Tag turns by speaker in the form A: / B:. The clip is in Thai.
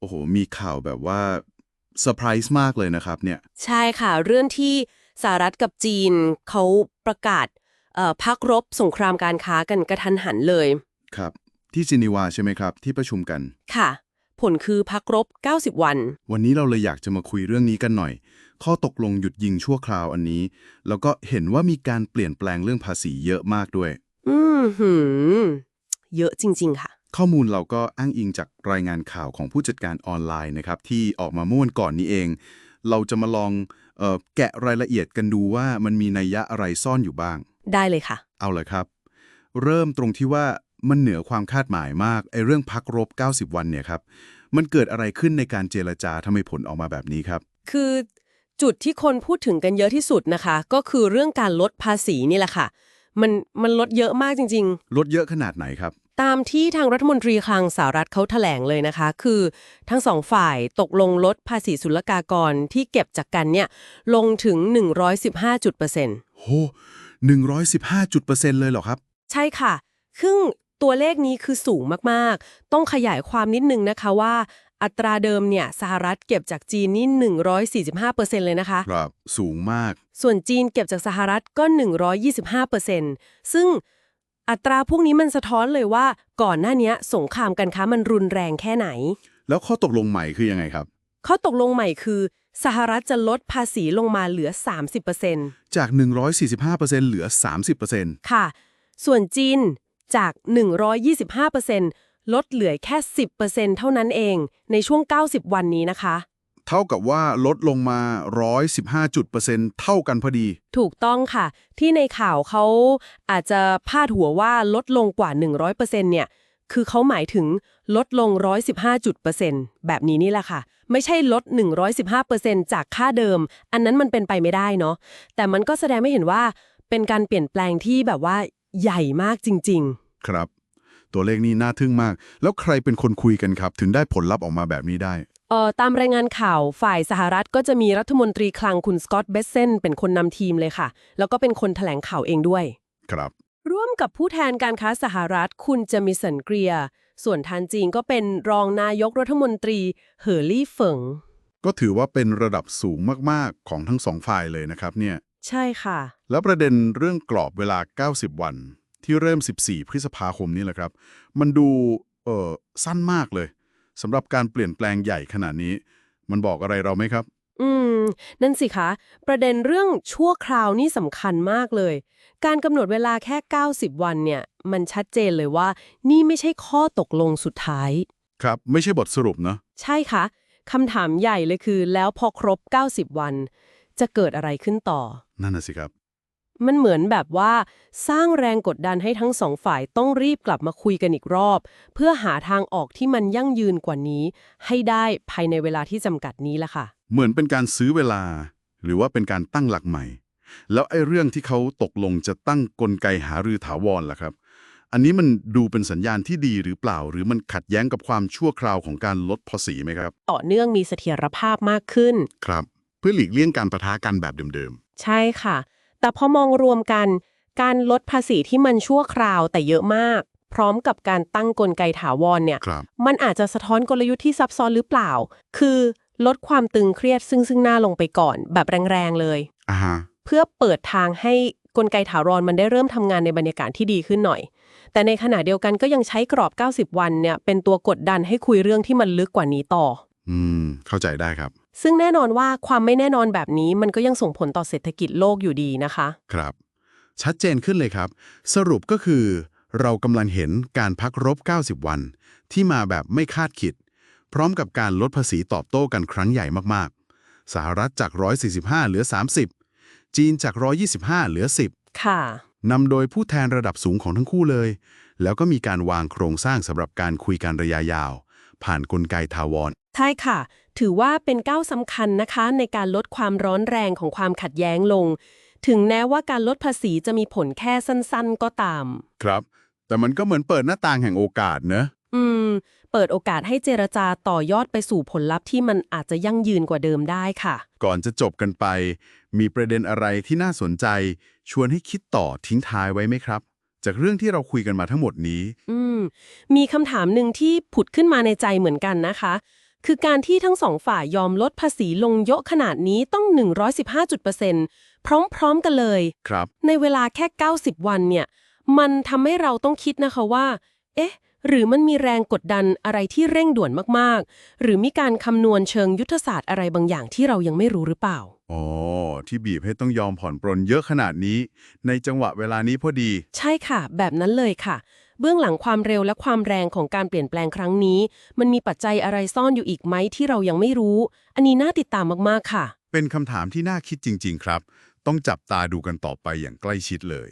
A: โอ้โห มีข่าวแบบว่าเซอร์ไพรส์มากเลยนะครับเนี่ย
B: ใช่ค่ะ เรื่องที่สหรัฐกับจีนเขาประกาศเอ่อพักรบสงครามการค้ากันกระทันหันเลย
A: ครับ ที่เจนีวาใช่ไหมครับ ที่ประชุมกัน
B: ค่ะ ผลคือพักรบ 90 วัน
A: วันนี้เราเลยอยากจะมาคุยเรื่องนี้กันหน่อย ข้อตกลงหยุดยิงชั่วคราวอันนี้ แล้วก็เห็นว่ามีการเปลี่ยนแปลงเรื่องภาษีเยอะมากด้วย
B: อืมหืมเยอะจริง ๆ ค่ะ
A: ข้อมูลเราก็อ้างอิงจากรายงานข่าวของผู้จัดการออนไลน์นะครับที่ออกมาเมื่อวันก่อนนี้เอง เราจะมาลองเออแกะรายละเอียดกันดูว่ามันมีนัยยะอะไรซ่อนอยู่บ้าง
B: ได้เลยค่ะ
A: เอาเลยครับ เริ่มตรงที่ว่ามันเหนือความคาดหมายมากไอ้เรื่องพักรบ 90 วันเนี่ยครับมันเกิดอะไรขึ้นในการเจรจาทำไมผลออกมาแบบนี้ครับ
B: คือจุดที่คนพูดถึงกันเยอะที่สุดนะคะ ก็คือเรื่องการลดภาษีนี่แหละค่ะ มันมันลดเยอะมากจริง ๆ
A: ลดเยอะขนาดไหนครับ
B: ตามที่ทางรัฐมนตรีคลังสหรัฐเขาแถลงเลยนะคะ คือทั้งสองฝ่ายตกลงลดภาษีศุลกากรที่เก็บจากกันเนี่ยลงถึง 115จุดเปอร์เซ็นต์
A: โห115จุดเปอร์เซ็นต์เลยเหรอครับ
B: ใช่ค่ะ ซึ่งตัวเลขนี้คือสูงมาก ๆ ต้องขยายความนิดนึงนะคะว่า อัตราเดิมเนี่ยสหรัฐเก็บจากจีนนี่145เปอร์เซ็นต์เลยนะคะ
A: ครับ สูงมาก
B: ส่วนจีนเก็บจากสหรัฐก็ 125เปอร์เซ็นต์ซึ่ง อัตราพวกนี้มันสะท้อนเลยว่าก่อนหน้านี้สงครามการค้ามันรุนแรงแค่ไหน
A: แล้วข้อตกลงใหม่คือยังไงครับ
B: ข้อตกลงใหม่คือ สหรัฐจะลดภาษีลงมาเหลือ 30%
A: จาก 145%เหลือ 30%
B: ค่ะ ส่วนจีนจาก 125%ลดเหลือแค่ 10%เท่านั้นเอง ในช่วง 90 วันนี้นะคะ
A: เท่ากับว่าลดลงมา 115จุดเปอร์เซ็นต์เท่ากันพอดี
B: ถูกต้องค่ะ ที่ในข่าวเขาอาจจะพาดหัวว่าลดลงกว่า 100%เนี่ย คือเขาหมายถึงลดลง 115จุดเปอร์เซ็นต์แบบนี้นี่แหละค่ะ ไม่ใช่ลด 115%จากค่าเดิม อันนั้นมันเป็นไปไม่ได้เนาะ แต่มันก็แสดงไม่เห็นว่าเป็นการเปลี่ยนแปลงที่แบบว่าใหญ่มากจริง
A: ครับ ตัวเลขนี้น่าทึ่งมาก แล้วใครเป็นคนคุยกันครับ ถึงได้ผลลัพธ์ออกมาแบบนี้ได้
B: ๆ เอ่อตามรายงานข่าวฝ่ายสหรัฐก็จะมีรัฐมนตรีคลังคุณสกอตต์เบสเซนเป็นคนนำทีมเลยค่ะ แล้วก็เป็นคนแถลงข่าวเองด้วย
A: ครับ
B: ร่วมกับผู้แทนการค้าสหรัฐคุณเจมิสันเกรีย ส่วนทานจีนก็เป็นรองนายกรัฐมนตรีเหอรี่เฟิง
A: ก็ถือว่าเป็นระดับสูงมากๆของทั้งสองฝ่ายเลยนะครับเนี่ย
B: ใช่ค่ะ
A: แล้วประเด็นเรื่องกรอบเวลา 90 วัน ที่เริ่ม 14 พฤษภาคมนี่แหละครับ มันดูเออสั้นมากเลย สำหรับการเปลี่ยนแปลงใหญ่ขนาดนี้ มันบอกอะไรเราไหมครับ
B: อืม นั่นสิคะ ประเด็นเรื่องชั่วคราวนี่สำคัญมากเลย การกำหนดเวลาแค่ 90 วันเนี่ย มันชัดเจนเลยว่า นี่ไม่ใช่ข้อตกลงสุดท้าย
A: ครับ ไม่ใช่บทสรุปนะ
B: ใช่ค่ะคำถามใหญ่เลยคือ แล้วพอครบ 90 วัน จะเกิดอะไรขึ้นต่อ
A: นั่นน่ะสิครับ
B: มันเหมือนแบบว่า สร้างแรงกดดันให้ทั้งสองฝ่ายต้องรีบกลับมาคุยกันอีกรอบ เพื่อหาทางออกที่มันยั่งยืนกว่านี้ ให้ได้ภายในเวลาที่จำกัดนี้ละค่ะ
A: เหมือนเป็นการซื้อเวลา หรือว่าเป็นการตั้งหลักใหม่ แล้วไอ้เรื่องที่เขาตกลงจะตั้งกลไกหารือถาวรล่ะครับ อันนี้มันดูเป็นสัญญาณที่ดีหรือเปล่า หรือมันขัดแย้งกับความชั่วคราวของการลดภาษีไหมครับ
B: ต่อเนื่องมีเสถียรภาพมากขึ้น
A: ครับ เพื่อหลีกเลี่ยงการประทะกันแบบเดิม
B: ใช่ค่ะ แต่พอมองรวมกัน การลดภาษีที่มันชั่วคราวแต่เยอะมาก พร้อมกับการตั้งกลไกถาวรเนี่ย
A: ๆครับ
B: มันอาจจะสะท้อนกลยุทธ์ที่ซับซ้อนหรือเปล่า คือลดความตึงเครียดซึ่งซึ่งหน้าลงไปก่อน แบบแรงๆเลย
A: อ่าฮะ
B: เพื่อเปิดทางให้กลไกถาวรมันได้เริ่มทำงานในบรรยากาศที่ดีขึ้นหน่อย แต่ในขณะเดียวกันก็ยังใช้กรอบ 90 วันเนี่ยเป็นตัวกดดันให้คุยเรื่องที่มันลึกกว่านี้ต่อ
A: อืม เข้าใจได้ครับ
B: ซึ่งแน่นอนว่าความไม่แน่นอนแบบนี้มันก็ยังส่งผลต่อเศรษฐกิจโลกอยู่ดีนะคะ
A: ครับ ชัดเจนขึ้นเลยครับ สรุปก็คือ เรากำลังเห็นการพักรบ 90 วัน ที่มาแบบไม่คาดคิด พร้อมกับการลดภาษีตอบโต้กันครั้งใหญ่มากๆ สหรัฐจาก 145 เหลือ 30 จีนจาก 125 เหลือ 10
B: ค่ะ
A: นำโดยผู้แทนระดับสูงของทั้งคู่เลย แล้วก็มีการวางโครงสร้างสำหรับการคุยกันระยะยาว ผ่านนกลไกถาวร
B: ใช่ค่ะ ถือว่าเป็นก้าวสำคัญนะคะ ในการลดความร้อนแรงของความขัดแย้งลง ถึงแม้ว่าการลดภาษีจะมีผลแค่สั้นๆ ก็ตาม
A: ครับ แต่มันก็เหมือนเปิดหน้าต่างแห่งโอกาสเนอะ
B: อืม เปิดโอกาสให้เจรจาต่อยอดไปสู่ผลลัพธ์ที่มันอาจจะยั่งยืนกว่าเดิมได้ค่ะ
A: ก่อนจะจบกันไป มีประเด็นอะไรที่น่าสนใจ ชวนให้คิดต่อทิ้งท้ายไว้ไหมครับ จากเรื่องที่เราคุยกันมาทั้งหมดนี้
B: อืม มีคำถามหนึ่งที่ผุดขึ้นมาในใจเหมือนกันนะคะ คือการที่ทั้งสองฝ่ายยอมลดภาษีลงเยอะขนาดนี้ต้อง 115.% พร้อมๆกันเลย
A: ครับ
B: ในเวลาแค่ 90 วันเนี่ย มันทำให้เราต้องคิดนะคะว่า เอ๊ะ หรือมันมีแรงกดดันอะไรที่เร่งด่วนมากๆ หรือมีการคำนวณเชิงยุทธศาสตร์อะไรบางอย่างที่เรายังไม่รู้หรือเปล่า
A: อ๋อ ที่บีบให้ต้องยอมผ่อนปรนเยอะขนาดนี้ ในจังหวะเวลานี้พอดี
B: ใช่ค่ะ แบบนั้นเลยค่ะ เบื้องหลังความเร็วและความแรงของการเปลี่ยนแปลงครั้งนี้ มันมีปัจจัยอะไรซ่อนอยู่อีกไหมที่เรายังไม่รู้ อันนี้น่าติดตามมากๆค่ะ
A: เป็นคำถามที่น่าคิดจริง ๆ ครับ ต้องจับตาดูกันต่อไปอย่างใกล้ชิดเลย